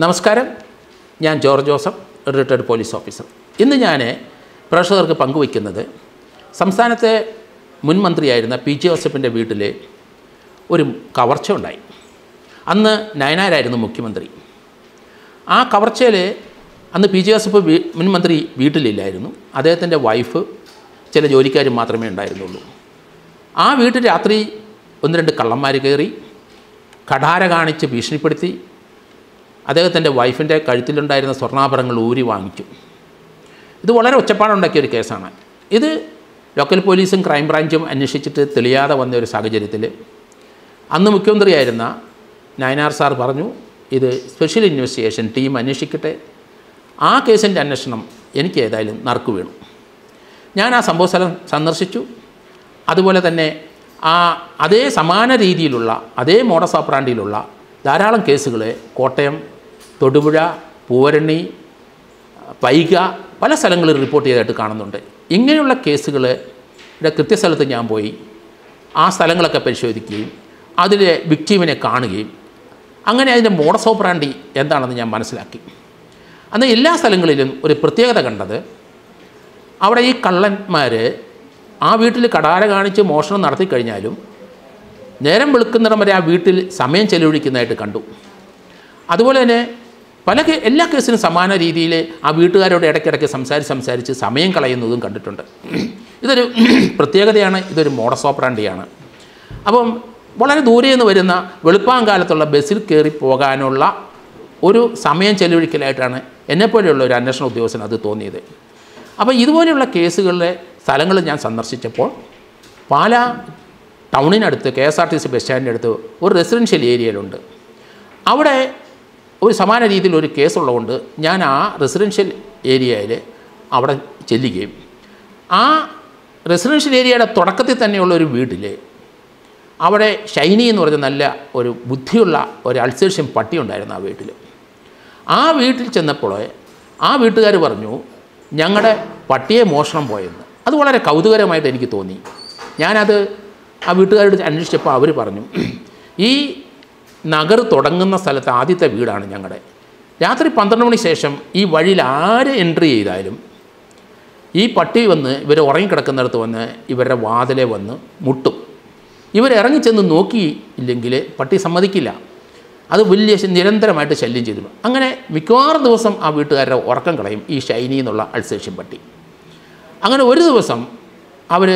നമസ്കാരം. ഞാൻ George Joseph retired police officer. ഇന്ന് ഞാൻ പ്രേക്ഷകർക്ക് പങ്കുവയ്ക്കുന്നത് സംസ്ഥാനത്തെ മുൻ മന്ത്രിയായിരുന്ന പി ജെ ജോസഫിന്റെ വീട്ടിൽ ഒരു കവർച്ച ഉണ്ടായി. അന്ന് നയനാരായിരുന്നു മുഖ്യമന്ത്രി. ആ കവർച്ചയിൽ അന്ന് പി ജെ ജോസഫ് മുൻ മന്ത്രി വീട്ടിലില്ലായിരുന്നു. അദ്ദേഹത്തിന്റെ വൈഫ് ചില ജോലിക്കാർ മാത്രമേ ഉണ്ടായിരുന്നുള്ളൂ. ആ വീട്ടിൽ രാത്രി ഒന്ന് രണ്ട് കള്ളന്മാർ കയറി കടാര കാണിച്ച് ഭീഷണിപ്പെടുത്തി അദ്ദേഹത്തിന്റെ വൈഫിന്റെ കഴുത്തിലുണ്ടായിരുന്ന സ്വർണാഭരണങ്ങൾ ഊരി വാങ്ങിച്ചു. ഇത് വളരെ ഒച്ചപ്പാടുണ്ടാക്കിയ ഒരു കേസാണ്. ഇത് ലോക്കൽ പോലീസും ക്രൈം ബ്രാഞ്ചും അന്വേഷിച്ചിട്ട് തെളിയാതെ വന്ന ഒരു സാഹചര്യത്തിൽ അന്ന് മുഖ്യമന്ത്രിയായിരുന്ന നയനാർ സാർ പറഞ്ഞു ഇത് സ്പെഷ്യൽ ഇൻവെസ്റ്റിഗേഷൻ ടീം അന്വേഷിക്കട്ടെ. ആ കേസിന്റെ അന്വേഷണം എനിക്ക് ഏതായാലും നറുക്ക് വീണു. ഞാൻ ആ സംഭവ സ്ഥലം സന്ദർശിച്ചു. അതുപോലെ തന്നെ ആ അതേ സമാന രീതിയിലുള്ള അതേ മോഡസ് ഓപ്പറാണ്ടിയിലുള്ള ധാരാളം കേസുകളെ കോട്ടയം തൊടുപുഴ പൂവരണി പൈക പല സ്ഥലങ്ങളിൽ റിപ്പോർട്ട് ചെയ്തതായിട്ട് കാണുന്നുണ്ട്. ഇങ്ങനെയുള്ള കേസുകളുടെ കൃത്യസ്ഥലത്ത് ഞാൻ പോയി ആ സ്ഥലങ്ങളൊക്കെ പരിശോധിക്കുകയും അതിലെ വിക്ടീമിനെ കാണുകയും അങ്ങനെ അതിന്റെ മോഡസ് ഓപ്പറാണ്ടി എന്താണെന്ന് ഞാൻ മനസ്സിലാക്കി. അന്ന് എല്ലാ സ്ഥലങ്ങളിലും ഒരു പ്രത്യേകത കണ്ടത് അവിടെ ഈ കള്ളന്മാർ ആ വീട്ടിൽ കടാര കാണിച്ച് മോഷണം നടത്തി കഴിഞ്ഞാലും നേരം വെളുക്കുന്നിടം വരെ ആ വീട്ടിൽ സമയം ചെലവഴിക്കുന്നതായിട്ട് കണ്ടു. അതുപോലെ തന്നെ പല എല്ലാ കേസിനും സമാന രീതിയിൽ ആ വീട്ടുകാരോട് ഇടയ്ക്കിടയ്ക്ക് സംസാരിച്ച് സംസാരിച്ച് സമയം കളയുന്നതും കണ്ടിട്ടുണ്ട്. ഇതൊരു പ്രത്യേകതയാണ് ഇതൊരു മോഡസ് അപ്പം വളരെ ദൂരെ നിന്ന് വരുന്ന വെളുപ്പാങ്കാലത്തുള്ള ബസ്സിൽ കയറി പോകാനുള്ള ഒരു സമയം ചെലവഴിക്കലായിട്ടാണ് എന്നെപ്പോലെയുള്ള ഒരു അന്വേഷണ ഉദ്യോഗസ്ഥൻ അത് തോന്നിയത്. അപ്പോൾ ഇതുപോലെയുള്ള കേസുകളിലെ സ്ഥലങ്ങൾ ഞാൻ സന്ദർശിച്ചപ്പോൾ Pala ടൗണിനടുത്ത് K S R T C bus സ്റ്റാൻഡിന്റെ അടുത്ത് ഒരു റെസിഡൻഷ്യൽ ഏരിയയിലുണ്ട്. അവിടെ ഒരു സമാന രീതിയിൽ ഒരു കേസുള്ളതുകൊണ്ട് ഞാൻ ആ റെസിഡൻഷ്യൽ ഏരിയയിൽ അവിടെ ചെല്ലുകയും ആ റെസിഡൻഷ്യൽ ഏരിയയുടെ തുടക്കത്തിൽ തന്നെയുള്ള ഒരു വീട്ടിൽ അവിടെ ഷൈനി എന്ന് പറഞ്ഞ നല്ല ഒരു ബുദ്ധിയുള്ള ഒരു അൾസേഷ്യൻ പട്ടി ഉണ്ടായിരുന്നു ആ വീട്ടിൽ ആ വീട്ടിൽ ചെന്നപ്പോൾ ആ വീട്ടുകാർ പറഞ്ഞു ഞങ്ങളുടെ പട്ടിയെ മോഷണം പോയെന്ന്. അത് വളരെ കൗതുകരമായിട്ട് എനിക്ക് തോന്നി. ഞാനത് ആ വീട്ടുകാരോട് അന്വേഷിച്ചപ്പോൾ അവർ പറഞ്ഞു ഈ നഗർ തുടങ്ങുന്ന സ്ഥലത്ത് ആദ്യത്തെ വീടാണ് ഞങ്ങളുടെ രാത്രി പന്ത്രണ്ട് മണി ശേഷം ഈ വഴിയിൽ ആര് എൻട്രി ചെയ്താലും ഈ പട്ടി വന്ന് ഇവർ ഉറങ്ങിക്കിടക്കുന്നിടത്ത് വന്ന് ഇവരുടെ വാതിലെ വന്ന് മുട്ടും. ഇവരിറങ്ങി ചെന്ന് നോക്കി ഇല്ലെങ്കിൽ പട്ടി സമ്മതിക്കില്ല. അത് വലിയ നിരന്തരമായിട്ട് ശല്യം ചെയ്തു. അങ്ങനെ മിക്കവാറും ദിവസം ആ വീട്ടുകാരുടെ ഉറക്കം കളയും ഈ ഷൈനി എന്നുള്ള അൾസേഷ്യൻ പട്ടി. അങ്ങനെ ഒരു ദിവസം അവർ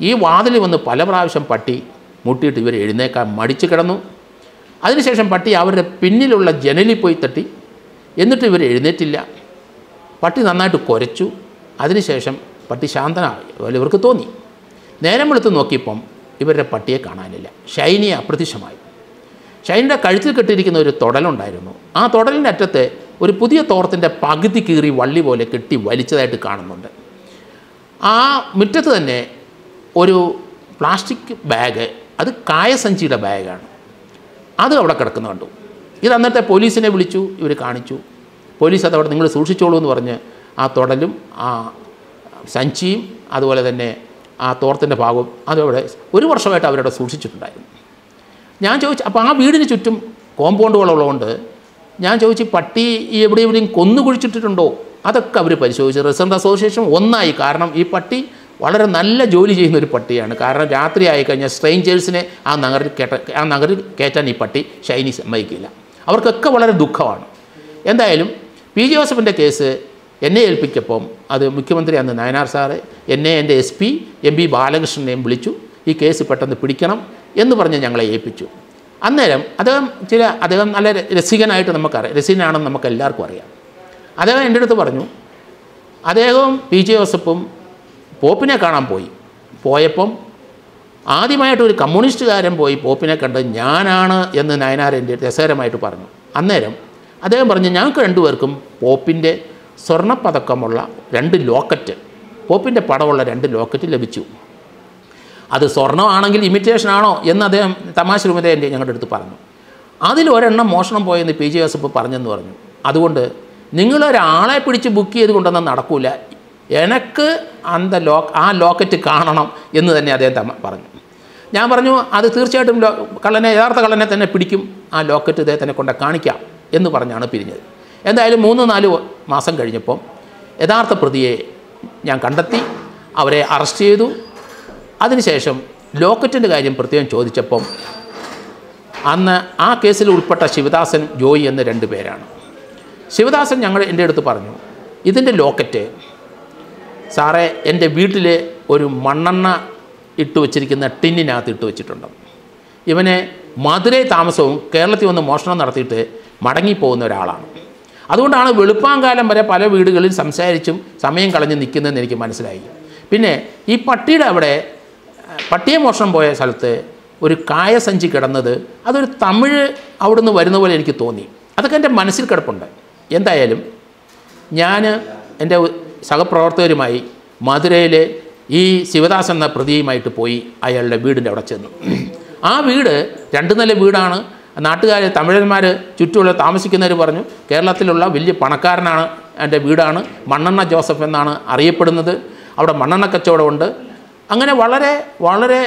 ഈ വാതിൽ വന്ന് പല പ്രാവശ്യം പട്ടി മുട്ടിയിട്ട് ഇവർ എഴുന്നേക്കാൻ മടിച്ചു കിടന്നു. അതിനുശേഷം പട്ടി അവരുടെ പിന്നിലുള്ള ജനലിൽ പോയി തട്ടി. എന്നിട്ട് ഇവർ എഴുന്നേറ്റില്ല. പട്ടി നന്നായിട്ട് കുരച്ചു. അതിനുശേഷം പട്ടി ശാന്തനായി. അതുപോലെ ഇവർക്ക് തോന്നി. നേരം വെളുത്ത് നോക്കിയപ്പം ഇവരുടെ പട്ടിയെ കാണാനില്ല. ഷൈനി അപ്രത്യക്ഷമായി. ഷൈനിയുടെ കഴുത്തിൽ കെട്ടിയിരിക്കുന്ന ഒരു തുടലുണ്ടായിരുന്നു. ആ തുടലിന്റെ അറ്റത്ത് ഒരു പുതിയ തോർത്തിന്റെ പകുതി കീറി വള്ളി പോലെ കെട്ടി വലിച്ചതായിട്ട് കാണുന്നുണ്ട്. ആ മുറ്റത്ത് തന്നെ ഒരു പ്ലാസ്റ്റിക് ബാഗ് അത് കായസഞ്ചിയുടെ ബാഗാണ്. അത് അവിടെ കിടക്കുന്ന കണ്ടു. ഇത് അന്നത്തെ പോലീസിനെ വിളിച്ചു ഇവർ കാണിച്ചു. പോലീസ് അതവിടെ നിങ്ങൾ സൂക്ഷിച്ചോളൂ എന്ന് പറഞ്ഞ് ആ തൊടലും ആ സഞ്ചിയും അതുപോലെ തന്നെ ആ തോർത്തിന്റെ ഭാഗവും അതവിടെ ഒരു വർഷമായിട്ട് അവരവിടെ സൂക്ഷിച്ചിട്ടുണ്ടായിരുന്നു. ഞാൻ ചോദിച്ചു അപ്പോൾ ആ വീടിന് ചുറ്റും കോമ്പൗണ്ടുകളുള്ളതുകൊണ്ട് ഞാൻ ചോദിച്ചു പട്ടി എവിടെ എവിടെയും കൊന്നു കുഴിച്ചിട്ടിട്ടുണ്ടോ? അതൊക്കെ അവർ പരിശോധിച്ചു. റിസർവ് അസോസിയേഷൻ ഒന്നായി. കാരണം ഈ പട്ടി വളരെ നല്ല ജോലി ചെയ്യുന്ന ഒരു പട്ടിയാണ്. കാരണം രാത്രി ആയിക്കഴിഞ്ഞാൽ സ്ട്രെയിഞ്ചേഴ്സിനെ ആ നഗറിൽ കേട്ട ആ നഗറിൽ കയറ്റാൻ ഈ പട്ടി ഷൈനി സമ്മതിക്കില്ല. അവർക്കൊക്കെ വളരെ ദുഃഖമാണ്. എന്തായാലും പി ജോസഫിന്റെ കേസ് എന്നെ ഏൽപ്പിച്ചപ്പം അത് മുഖ്യമന്ത്രി അന്ന് നയനാർ സാറ് എന്നെ എന്റെ എസ് പി എം പി ബാലകൃഷ്ണനെയും വിളിച്ചു ഈ കേസ് പെട്ടെന്ന് പിടിക്കണം എന്ന് പറഞ്ഞ് ഞങ്ങളെ ഏൽപ്പിച്ചു. അന്നേരം അദ്ദേഹം ചില അദ്ദേഹം നല്ല രസികനായിട്ട് നമുക്കറിയാം. രസികനാണെന്ന് നമുക്ക് എല്ലാവർക്കും അറിയാം. അദ്ദേഹം എന്റെ അടുത്ത് പറഞ്ഞു അദ്ദേഹവും പി ജെ ജോസഫും പോപ്പിനെ കാണാൻ പോയി. പോയപ്പം ആദ്യമായിട്ട് ഒരു കമ്മ്യൂണിസ്റ്റുകാരൻ പോയി പോപ്പിനെ കണ്ട് ഞാനാണ് എന്ന് നയനാർ എന്റെ രസകരമായിട്ട് പറഞ്ഞു. അന്നേരം അദ്ദേഹം പറഞ്ഞു ഞങ്ങൾക്ക് രണ്ടുപേർക്കും പോപ്പിന്റെ സ്വർണപ്പതക്കമുള്ള രണ്ട് ലോക്കറ്റ് പോപ്പിന്റെ പടമുള്ള രണ്ട് ലോക്കറ്റ് ലഭിച്ചു. അത് സ്വർണമാണെങ്കിൽ ഇമിറ്റേഷൻ ആണോ എന്ന് അദ്ദേഹം തമാശ രൂപത എന്റെ ഞങ്ങളുടെ അടുത്ത് പറഞ്ഞു. അതിൽ ഒരെണ്ണം മോഷണം പോയെന്ന് പി ജെ ജോസഫ് പറഞ്ഞെന്ന് പറഞ്ഞു. അതുകൊണ്ട് നിങ്ങളൊരാളെ പിടിച്ച് ബുക്ക് ചെയ്ത് കൊണ്ടൊന്നും നടക്കൂല. എനക്ക് അന്ത ലോ ആ ലോക്കറ്റ് കാണണം എന്ന് തന്നെ അദ്ദേഹം പറഞ്ഞു. ഞാൻ പറഞ്ഞു അത് തീർച്ചയായിട്ടും ലോ കള്ളനെ യഥാർത്ഥ കള്ളനെ തന്നെ പിടിക്കും. ആ ലോക്കറ്റ് ഇദ്ദേഹത്തിനെ കൊണ്ട് കാണിക്കാം എന്ന് പറഞ്ഞാണ് പിരിഞ്ഞത്. എന്തായാലും മൂന്ന് നാല് മാസം കഴിഞ്ഞപ്പം യഥാർത്ഥ പ്രതിയെ ഞാൻ കണ്ടെത്തി അവരെ അറസ്റ്റ് ചെയ്തു. അതിനുശേഷം ലോക്കറ്റിന്റെ കാര്യം പ്രത്യേകം ചോദിച്ചപ്പം അന്ന് ആ കേസിൽ ഉൾപ്പെട്ട ശിവദാസൻ ജോയി എന്ന രണ്ട് പേരാണ്. ശിവദാസൻ ഞങ്ങൾ എന്റെ അടുത്ത് പറഞ്ഞു ഇതിന്റെ ലോക്കറ്റ് സാറേ എന്റെ വീട്ടിൽ ഒരു മണ്ണെണ്ണ ഇട്ട് വച്ചിരിക്കുന്ന ടിന്നിനകത്ത് ഇട്ട് വെച്ചിട്ടുണ്ട്. ഇവനെ മധുരൈ താമസവും കേരളത്തിൽ വന്ന് മോഷണം നടത്തിയിട്ട് മടങ്ങിപ്പോകുന്ന ഒരാളാണ്. അതുകൊണ്ടാണ് വെളുപ്പാങ്കാലം വരെ പല വീടുകളിൽ സംസാരിച്ചും സമയം കളഞ്ഞ് നിൽക്കുന്നതെന്ന് എനിക്ക് മനസ്സിലായി. പിന്നെ ഈ പട്ടിയുടെ അവിടെ പട്ടിയെ മോഷണം പോയ സ്ഥലത്ത് ഒരു കായസഞ്ചി കിടന്നത് അതൊരു തമിഴ് അവിടുന്ന് വരുന്ന പോലെ എനിക്ക് തോന്നി. അതൊക്കെ എന്റെ മനസ്സിൽ കിടപ്പുണ്ട്. എന്തായാലും ഞാൻ എന്റെ സഹപ്രവർത്തകരുമായി മധുരയിലെ ഈ ശിവദാസ് എന്ന പ്രതിയുമായിട്ട് പോയി അയാളുടെ വീടിന്റെ അവിടെ ചെന്നു. ആ വീട് രണ്ട് നില വീടാണ്. നാട്ടുകാർ തമിഴന്മാർ ചുറ്റുമുള്ള താമസിക്കുന്നവർ പറഞ്ഞു കേരളത്തിലുള്ള വലിയ പണക്കാരനാണ് എന്റെ വീടാണ്. മണ്ണെണ്ണ ജോസഫ് എന്നാണ് അറിയപ്പെടുന്നത്. അവിടെ മണ്ണെണ്ണ കച്ചവടമുണ്ട് അങ്ങനെ വളരെ വളരെ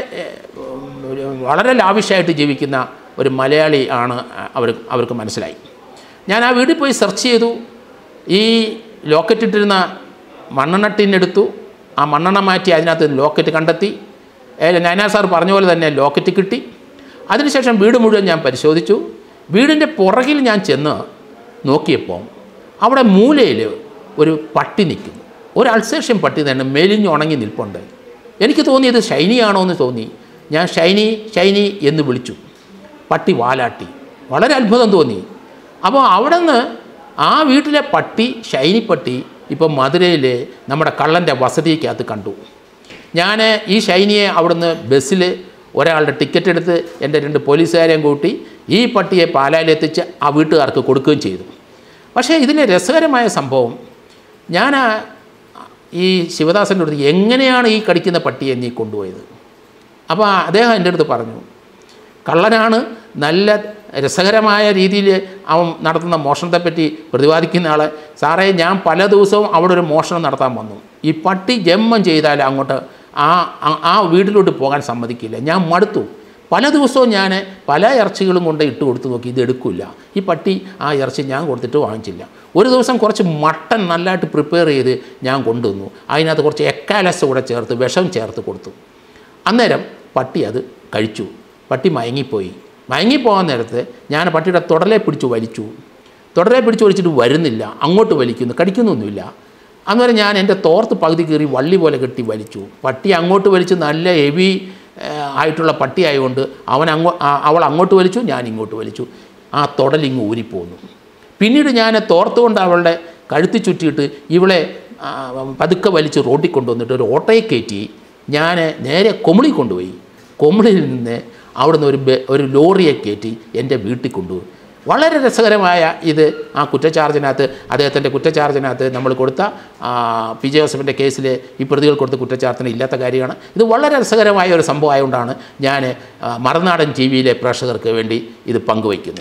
വളരെ ലാവിഷായിട്ട് ജീവിക്കുന്ന ഒരു മലയാളി ആണ് അവർ അവർക്ക് മനസ്സിലായി. ഞാൻ ആ വീട്ടിൽ പോയി സെർച്ച് ചെയ്തു. ഈ ലോക്കറ്റ് ഇട്ടിരുന്ന മണ്ണെണ്ണ ടിന്നെടുത്തു ആ മണ്ണെണ്ണ മാറ്റി അതിനകത്ത് ലോക്കറ്റ് കണ്ടെത്തി. നയനാർ സാർ പറഞ്ഞ പോലെ തന്നെ ലോക്കറ്റ് കിട്ടി. അതിനുശേഷം വീട് മുഴുവൻ ഞാൻ പരിശോധിച്ചു. വീടിന്റെ പുറകിൽ ഞാൻ ചെന്ന് നോക്കിയപ്പോൾ അവിടെ മൂലയിൽ ഒരു പട്ടി നിൽക്കുന്നു. ഒരു അൾസേഷ്യൻ പട്ടി തന്നെ മെലിഞ്ഞു ഉണങ്ങി നിൽപ്പുണ്ട്. എനിക്ക് തോന്നി ഇത് ഷൈനിയാണോ എന്ന് തോന്നി. ഞാൻ ഷൈനി ഷൈനി എന്ന് വിളിച്ചു. പട്ടി വാലാട്ടി. വളരെ അത്ഭുതം തോന്നി. അപ്പോൾ അവിടെ നിന്ന് ആ വീട്ടിലെ പട്ടി ഷൈനി പട്ടി ഇപ്പോൾ മധുരയിൽ നമ്മുടെ കള്ളന്റെ വസതിക്കകത്ത് കണ്ടു. ഞാൻ ഈ ഷൈനിയെ അവിടുന്ന് ബസ്സിൽ ഒരാളുടെ ടിക്കറ്റ് എടുത്ത് എന്റെ രണ്ട് പോലീസുകാരെയും കൂട്ടി ഈ പട്ടിയെ പാലായിലെത്തിച്ച് ആ വീട്ടുകാർക്ക് കൊടുക്കുകയും ചെയ്തു. പക്ഷേ ഇതിലെ രസകരമായ സംഭവം ഞാൻ ഈ ശിവദാസന്റെ അടുത്ത് എങ്ങനെയാണ് ഈ കടിക്കുന്ന പട്ടിയെ നീ കൊണ്ടുപോയത്? അപ്പോൾ അദ്ദേഹം എന്റെ അടുത്ത് പറഞ്ഞു കള്ളനാണ് നല്ല രസകരമായ രീതിയിൽ അവൻ നടത്തുന്ന മോഷണത്തെപ്പറ്റി പ്രതിപാദിക്കുന്ന ആൾ സാറേ ഞാൻ പല ദിവസവും അവിടെ ഒരു മോഷണം നടത്താൻ വന്നു. ഈ പട്ടി ജന്മം ചെയ്താൽ അങ്ങോട്ട് ആ ആ- വീട്ടിലോട്ട് പോകാൻ സമ്മതിക്കില്ല. ഞാൻ മടുത്തു. പല ദിവസവും ഞാൻ പല ഇറച്ചികളും കൊണ്ട് ഇട്ട് കൊടുത്തു നോക്കി ഇത് എടുക്കില്ല. ഈ പട്ടി ആ ഇറച്ചി ഞാൻ കൊടുത്തിട്ട് വാങ്ങിച്ചില്ല. ഒരു ദിവസം കുറച്ച് മട്ടൺ നല്ലതായിട്ട് പ്രിപ്പയർ ചെയ്ത് ഞാൻ കൊണ്ടുവന്നു. അതിനകത്ത് കുറച്ച് എക്കാലസ് കൂടെ ചേർത്ത് വിഷം ചേർത്ത് കൊടുത്തു. അന്നേരം പട്ടി അത് കഴിച്ചു. പട്ടി മയങ്ങിപ്പോയി. മയങ്ങിപ്പോകാൻ നേരത്ത് ഞാൻ പട്ടിയുടെ തുടലെ പിടിച്ച് വലിച്ചു. തുടരെ പിടിച്ച് വലിച്ചിട്ട് വരുന്നില്ല. അങ്ങോട്ട് വലിക്കുന്നു. കടിക്കുന്നൊന്നുമില്ല. അന്നേരം ഞാൻ എന്റെ തോർത്ത് പകുതി കീറി വള്ളി പോലെ കെട്ടി വലിച്ചു. പട്ടി അങ്ങോട്ട് വലിച്ച് നല്ല ഹെവി ആയിട്ടുള്ള പട്ടിയായതുകൊണ്ട് അവൻ അങ്ങോ അവൾ അങ്ങോട്ട് വലിച്ചു ഞാൻ ഇങ്ങോട്ട് വലിച്ചു. ആ തുടലിങ്ങ് ഊരിപ്പോന്നു. പിന്നീട് ഞാൻ തോർത്തുകൊണ്ട് അവളുടെ കഴുത്തി ചുറ്റിയിട്ട് ഇവളെ പതുക്കെ വലിച്ച് റോട്ടിൽ കൊണ്ടുവന്നിട്ട് ഒരു ഓട്ടോയെ കയറ്റി ഞാൻ നേരെ കൊമിളി കൊണ്ടുപോയി. കൊമിളിയിൽ നിന്ന് അവിടുന്ന് ഒരു ഒരു ലോറിയെ കയറ്റി എന്റെ വീട്ടിൽ കൊണ്ടുപോകും വളരെ രസകരമായ ഇത് ആ കുറ്റച്ചാർജിനകത്ത് അദ്ദേഹത്തിന്റെ കുറ്റച്ചാർജിനകത്ത് നമ്മൾ കൊടുത്ത പി ജെ ജോസഫിന്റെ കേസിൽ ഈ പ്രതികൾ കൊടുത്ത കുറ്റച്ചാർജിന് ഇല്ലാത്ത കാര്യമാണ്. ഇത് വളരെ രസകരമായ ഒരു സംഭവമായതുകൊണ്ടാണ് ഞാൻ മറുനാടൻ ടി വിയിലെ പ്രേക്ഷകർക്ക് വേണ്ടി ഇത് പങ്കുവയ്ക്കുന്നത്.